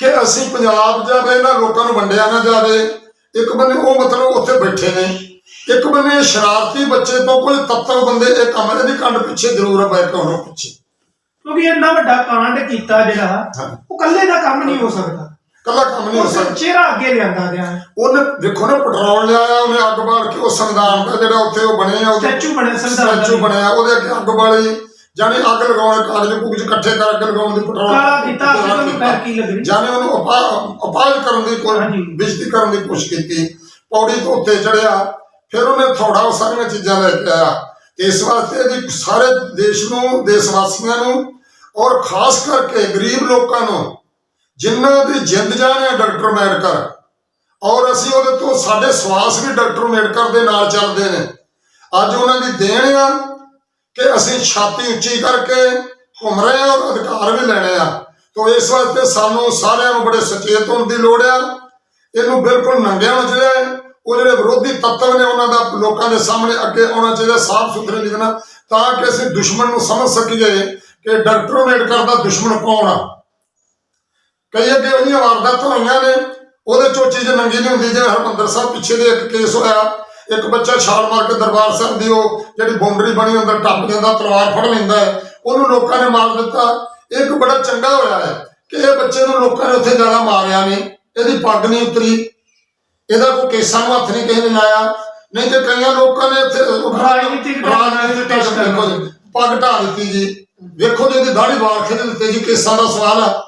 ਕਿ ਅਸੀਂ ਪੰਜਾਬ ਜਾਵੇ, ਇਹਨਾਂ ਲੋਕਾਂ ਨੂੰ ਵੰਡਿਆ ਨਾ ਜਾਵੇ। ਇੱਕ ਬੰਨੇ ਉਹ ਮਤਲਬ ਉੱਥੇ ਬੈਠੇ ਨੇ। ਇੱਕ ਇਹ ਸ਼ਰਾਰਤੀ ਬੱਚੇ ਤੋਂ ਕੋਈ ਤੱਤਵ ਬੰਦੇ ਇਹ ਕੰਮ ਇਹਦੀ ਕੰਡ ਪਿੱਛੇ ਜ਼ਰੂਰ ਬੈ ਕੇ ਉਹਨੂੰ ਪਿੱਛੇ। ਕਿਉਂਕਿ ਇੰਨਾ ਵੱਡਾ ਕਾਂਡ ਕੀਤਾ ਜਿਹੜਾ। ਉਹ ਇਕੱਲੇ ਦਾ ਕੰਮ ਨਹੀਂ ਹੋ ਸਕਦਾ। ਕੱਲਾ ਕੰਮ ਨਹੀਂ ਹੋ ਉਹ ਸਕਦਾ। ਚਿਹਰਾ ਅੱਗੇ ਲਿਆਂਦਾ ਗਿਆ। ਉਹਨੇ ਦੇਖੋ ਨਾ ਪੈਟਰੋਲ ਲਿਆਇਆ ਉਹਨੇ ਅੱਗ ਬਾਲ ਕੇ ਉਹ ਸੰਵਿਧਾਨ ਦਾ ਜਿਹੜਾ ਉੱਥੇ ਉਹ ਬਣਿਆ ਉਹਦੇ ਸਟੈਚੂ ਬਣਿਆ ਸੰਵਿਧਾਨ ਦਾ ਸਟੈਚੂ ਬਣਿਆ ਉਹਦੇ ਅੱਗੇ ਅੱਗ ਬਾਲੀ ਜਾਨੀ ਅੱਗ ਲਗਾਉਣ ਕਾਗਜ਼ ਕੁਗਜ਼ ਇਕੱਠੇ ਕਰ ਅੱਗ ਲਗਾਉਣ ਦੀ ਪੈਟਰੋਲ ਕਾਲਾ ਕੀਤਾ, ਤੋਂ ਪੈਰ ਕੀ ਲੱਗਣੀ? ਜਾਨੇ ਉਹਨੂੰ ਅਪਾ- ਅਪਾਹਜ ਕਰਨ ਦੀ ਕੋਈ ਕਰਨ ਦੀ ਕੋਸ਼ਿਸ਼ ਕੀਤੀ। ਪੌੜੀ ਤੋਂ ਉੱਤੇ ਚੜਿਆ। ਫਿਰ ਉਹਨੇ ਥੋੜਾ ਉਹ ਸਾਰੀਆਂ ਚੀਜ਼ਾਂ ਲੈ ਕੇ ਆਇਆ। ਤੇ ਇਸ ਵਾਸਤੇ ਇਹਦੀ ਸਾਰੇ ਦੇਸ਼ ਨੂੰ ਦੇਸ਼ ਵਾਸੀਆਂ ਨੂੰ ਔਰ ਖਾਸ ਕਰਕੇ ਗਰੀਬ ਲੋਕਾਂ ਨੂੰ ਜਿਨ੍ਹਾਂ ਦੀ ਜਿੰਦ ਜਾਨ ਹੈ ਡਾਕਟਰ ਅੰਬੇਡਕਰ ਔਰ ਅਸੀਂ ਉਹਦੇ ਤੋਂ ਸਾਡੇ ਸਵਾਸ ਵੀ ਡਾਕਟਰ ਅੰਬੇਡਕਰ ਦੇ ਨਾਲ ਚੱਲਦੇ ਨੇ। ਅੱਜ ਉਹਨਾਂ ਦੀ ਦੇਣ ਆ ਕਿ ਅਸੀਂ ਛਾਤੀ ਉੱਚੀ ਕਰਕੇ ਘੁੰਮ ਰਹੇ ਹਾਂ ਔਰ ਅਧਿਕਾਰ ਵੀ ਲੈਣੇ ਆ। ਤੋਂ ਇਸ ਵਾਸਤੇ ਸਾਨੂੰ ਸਾਰਿਆਂ ਨੂੰ ਬੜੇ ਸੁਚੇਤ ਹੋਣ ਦੀ ਲੋੜ ਆ। ਇਹਨੂੰ ਬਿਲਕੁਲ ਨੰਗਿਆਂ ਨੂੰ ਜਿਹੜਾ ਹੈ, ਉਹ ਜਿਹੜੇ ਵਿਰੋਧੀ ਤੱਤਵ ਨੇ ਉਹਨਾਂ ਦਾ ਲੋਕਾਂ ਦੇ ਸਾਹਮਣੇ ਅੱਗੇ ਆਉਣਾ ਚਾਹੀਦਾ, ਸਾਫ਼ ਸੁਥਰੇ ਲਿਖਣਾ, ਤਾਂ ਕਿ ਅਸੀਂ ਦੁਸ਼ਮਣ ਨੂੰ ਸਮਝ ਸਕੀਏ ਕਿ ਡਾਕਟਰ ਅੰਬੇਡਕਰ ਦਾ ਦੁਸ਼ਮਣ ਕੌਣ ਆ। ਕਈ ਅੱਗੇ ਉਹਦੀਆਂ ਵਾਰਦਾਤਾਂ ਹੋਈਆਂ ਨੇ, ਉਹਦੇ ਚੋਂ ਚੀਜ਼ ਨੰਗੀ ਨਹੀਂ ਹੁੰਦੀ, ਜਿਵੇਂ ਹਰਮੰਦਰ ਸਾਹਿਬ ਪਿੱਛੇ ਦੇ ਇੱਕ ਕੇਸ ਹੋਇਆ, ਇੱਕ ਬੱਚਾ ਛਾਲ ਮਾਰ ਕੇ ਦਰਬਾਰ ਸਾਹਿਬ ਦੀ ਉਹ ਜਿਹੜੀ ਬਾਉਂਡਰੀ ਬਣੀ ਅੰਦਰ ਟੱਪ ਜਾਂਦਾ ਤਲਵਾਰ ਫੜ ਲੈਂਦਾ ਹੈ, ਉਹਨੂੰ ਲੋਕਾਂ ਨੇ ਮਾਰ ਦਿੱਤਾ। ਇਹ ਇੱਕ ਬੜਾ ਚੰਗਾ ਹੋਇਆ ਹੈ ਕਿ ਇਹ ਬੱਚੇ ਨੂੰ ਲੋਕਾਂ ਨੇ ਉੱਥੇ ਜ਼ਿਆਦਾ ਮਾਰਿਆ ਨਹੀਂ, ਇਹਦੀ ਪੱਗ ਨਹੀਂ ਉਤਰੀ ਇਹਦਾ ਕੋਈ ਕੇਸਾਂ ਨੂੰ ਹੱਥ ਨਹੀਂ ਕਿਸੇ ਨੇ ਲਾਇਆ। ਨਹੀਂ ਤੇ ਕਈਆਂ ਲੋਕਾਂ ਨੇ ਇੱਥੇ ਰਾਜਨੀਤਿਕ ਰਾਜਨੀਤਿਕ। ਦੇਖੋ ਪੱਗ ਢਾ ਦਿੱਤੀ ਜੀ। ਵੇਖੋ ਜੀ ਇਹਦੀ ਦਾੜੀ ਵਾਲ ਖਿੱਚ ਦਿੱਤੇ ਜੀ ਕੇਸਾਂ ਦਾ ਸਵਾਲ ਆ।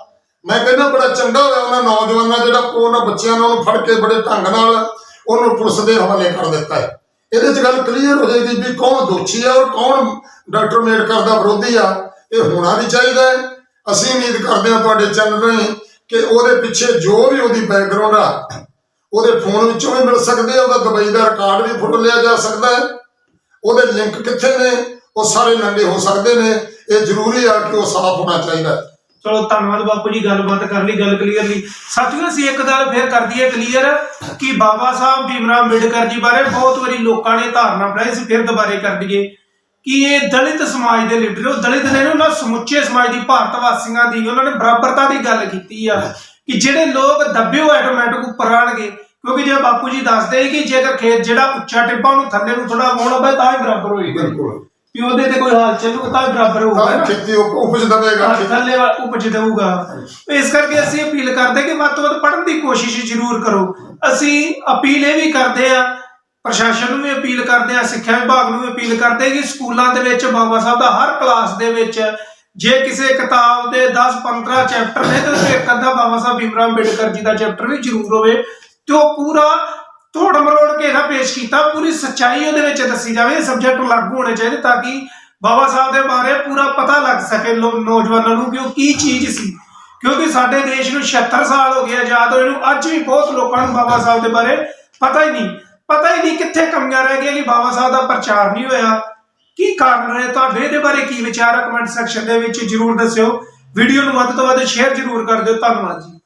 ਮੈਂ ਕਹਿੰਦਾ ਬੜਾ ਚੰਗਾ ਹੋਇਆ ਉਹਨਾਂ ਨੌਜਵਾਨਾਂ ਜਿਹੜਾ ਉਹਨਾਂ ਬੱਚਿਆਂ ਨੂੰ ਉਹਨੂੰ ਫੜ ਕੇ ਬੜੇ ਢੰਗ ਨਾਲ ਉਹਨੂੰ ਪੁਲਿਸ ਦੇ ਹਵਾਲੇ ਕਰ ਦਿੱਤਾ ਹੈ। ਇਹਦੇ 'ਚ ਗੱਲ ਕਲੀਅਰ ਹੋ ਜਾਏਗੀ ਵੀ ਕੌਣ ਦੋਸ਼ੀ ਆ ਔਰ ਕੌਣ ਡਾਕਟਰ ਅੰਬੇਡਕਰ ਦਾ ਵਿਰੋਧੀ ਆ। ਇਹ ਹੋਣਾ ਵੀ ਚਾਹੀਦਾ ਹੈ। ਅਸੀਂ ਉਮੀਦ ਕਰਦੇ ਹਾਂ ਤੁਹਾਡੇ ਚੈਨਲ ਰਾਹੀਂ ਕਿ ਉਹਦੇ ਪਿੱਛੇ ਜੋ ਵੀ ਉਹਦੀ ਬੈਕਗ੍ਰਾਉਂਡ ਆ ਉਹਦੇ ਫੋਨ ਵਿੱਚੋਂ ਵੀ ਮਿਲ ਸਕਦੇ ਆ, ਉਹਦਾ ਦੁਬਈ ਦਾ ਰਿਕਾਰਡ ਵੀ ਫੋਟੋ ਲਿਆ ਜਾ ਸਕਦਾ ਹੈ। ਉਹਦੇ ਲਿੰਕ ਕਿੱਥੇ ਨੇ? ਉਹ ਸਾਰੇ ਨੰਗੇ ਹੋ ਸਕਦੇ ਨੇ। ਇਹ ਜ਼ਰੂਰੀ ਆ ਕਿ ਉਹ ਸਾਫ਼ ਹੋਣਾ ਚਾਹੀਦਾ ਹੈ। ਚਲੋ, ਧੰਨਵਾਦ ਬਾਪੂ ਜੀ, ਗੱਲਬਾਤ ਕਰ ਲਈ, ਗੱਲ ਕਲੀਅਰਲੀ ਸਾਥੀਓ, ਅਸੀਂ ਇੱਕ ਗੱਲ ਫੇਰ ਕਰ ਦਈਏ ਕਲੀਅਰ ਕਿ ਬਾਬਾ ਸਾਹਿਬ ਭੀਮਰਾਵ ਅੰਬੇਡਕਰ ਜੀ ਬਾਰੇ ਬਹੁਤ ਵਾਰੀ ਲੋਕਾਂ ਨੇ ਧਾਰਨਾ ਬਣਾਈ ਸੀ, ਫਿਰ ਦੁਬਾਰੇ ਕਰ ਦਈਏ ਕਿ ਇਹ ਦਲਿਤ ਸਮਾਜ ਦੇ ਲੀਡਰ ਉਹ ਦਲਿਤ ਨੇ ਉਹਨਾਂ ਸਮੁੱਚੇ ਸਮਾਜ ਦੀ, ਭਾਰਤ ਵਾਸੀਆਂ ਦੀ, ਉਹਨਾਂ ਨੇ ਬਰਾਬਰਤਾ ਦੀ ਗੱਲ ਕੀਤੀ ਆ ਕਿ ਜਿਹੜੇ ਲੋਕ ਦੱਬੇ ਹੋਏ ਆਟੋਮੈਟਿਕ ਉੱਪਰ ਆਣਗੇ ਕਿਉਂਕਿ ਜੇ ਬਾਪੂ ਜੀ ਦੱਸਦੇ ਕਿ ਜੇਕਰ ਖੇਤ ਜਿਹੜਾ ਉੱਚਾ ਟਿੱਬਾ ਉਹਨੂੰ ਥੱਲੇ ਨੂੰ ਥੋੜਾ ਮੋੜ ਪਏ ਤਾਂ ਹੀ ਬਰਾਬਰ ਹੋਏਗਾ। ਬਿਲਕੁਲ। ਕਿ ਉਹਦੇ ਤੇ ਕੋਈ ਹਾਲ ਚੱਲੂਗਾ ਤਾਂ ਹੀ ਬਰਾਬਰ ਹੋਊਗਾ ਤਾਂ ਨਾ। ਖੇਤੀ ਉਪ- ਉਪਜ ਦਵੇਗਾ। ਹਾਂ, ਥੱਲੇ ਵਾ- ਉਪਜ ਦੇਊਗਾ। ਇਸ ਕਰਕੇ ਅਸੀਂ ਅਪੀਲ ਕਰਦੇ ਕਿ ਵੱਧ ਤੋਂ ਵੱਧ ਪੜ੍ਹਨ ਦੀ ਕੋਸ਼ਿਸ਼ ਜ਼ਰੂਰ ਕਰੋ। ਅਸੀਂ ਅਪੀਲ ਇਹ ਵੀ ਕਰਦੇ ਆ ਪ੍ਰਸ਼ਾਸਨ ਨੂੰ ਵੀ ਅਪੀਲ ਕਰਦੇ ਆ ਸਿੱਖਿਆ ਵਿਭਾਗ ਨੂੰ ਵੀ ਅਪੀਲ ਕਰਦੇ ਕਿ ਸਕੂਲਾਂ ਦੇ ਵਿੱਚ ਬਾਬਾ ਸਾਹਿਬ ਦਾ ਹਰ ਕਲਾਸ ਦੇ ਵਿੱਚ ਜੇ ਕਿਸੇ ਕਿਤਾਬ ਦੇ 10 15 ਚੈਪਟਰ ਨੇ ਤਾਂ ਉਹਦੇ ਇੱਕ ਅੱਧਾ ਬਾਬਾ ਸਾਹਿਬ ਭੀਮਰਾਵ ਅੰਬੇਡਕਰ ਜੀ ਦਾ ਚੈਪਟਰ ਵੀ ਜ਼ਰੂਰ ਹੋਵੇ। ਤੇ ਉਹ ਪੂਰਾ ਤੋੜ ਮਰੋੜ ਕੇ ਇਹਦਾ ਪੇਸ਼ ਕੀਤਾ, ਪੂਰੀ ਸੱਚਾਈ ਉਹਦੇ ਵਿੱਚ ਦੱਸੀ ਜਾਵੇ ਸਬਜੈਕਟ ਲਾਗੂ ਹੋਣੇ ਚਾਹੀਦੇ ਤਾਂ ਕਿ ਬਾਬਾ ਸਾਹਿਬ ਦੇ ਬਾਰੇ ਪੂਰਾ ਪਤਾ ਲੱਗ ਸਕੇ ਨੌਜਵਾਨਾਂ ਨੂੰ ਕਿ ਉਹ ਕੀ ਚੀਜ਼ ਸੀ। ਕਿਉਂਕਿ ਸਾਡੇ ਦੇਸ਼ ਨੂੰ 76 ਸਾਲ ਹੋ ਗਏ ਆਜ਼ਾਦ ਹੋਏ ਨੂੰ, ਅੱਜ ਵੀ ਬਹੁਤ ਲੋਕਾਂ ਨੂੰ ਬਾਬਾ ਸਾਹਿਬ ਦੇ ਬਾਰੇ ਪਤਾ ਹੀ ਨਹੀਂ। ਪਤਾ ਹੀ ਨਹੀਂ ਕਿੱਥੇ ਕਮੀਆਂ ਰਹਿ ਗਈਆਂ ਕਿ ਬਾਬਾ ਸਾਹਿਬ ਦਾ ਪ੍ਰਚਾਰ ਨਹੀਂ ਹੋਇਆ। ਕੀ ਕਾਰਨ ਰਹੇ? ਤੁਹਾਡੇ ਇਹਦੇ ਬਾਰੇ ਕੀ ਵਿਚਾਰ ਹੈ ਕਮੈਂਟ ਸੈਕਸ਼ਨ ਦੇ ਵਿੱਚ ਜਰੂਰ ਦੱਸਿਓ। ਵੀਡੀਓ ਨੂੰ ਵੱਧ ਤੋਂ ਵੱਧ ਸ਼ੇਅਰ ਜਰੂਰ ਕਰ ਦਿਓ। ਧੰਨਵਾਦ ਜੀ।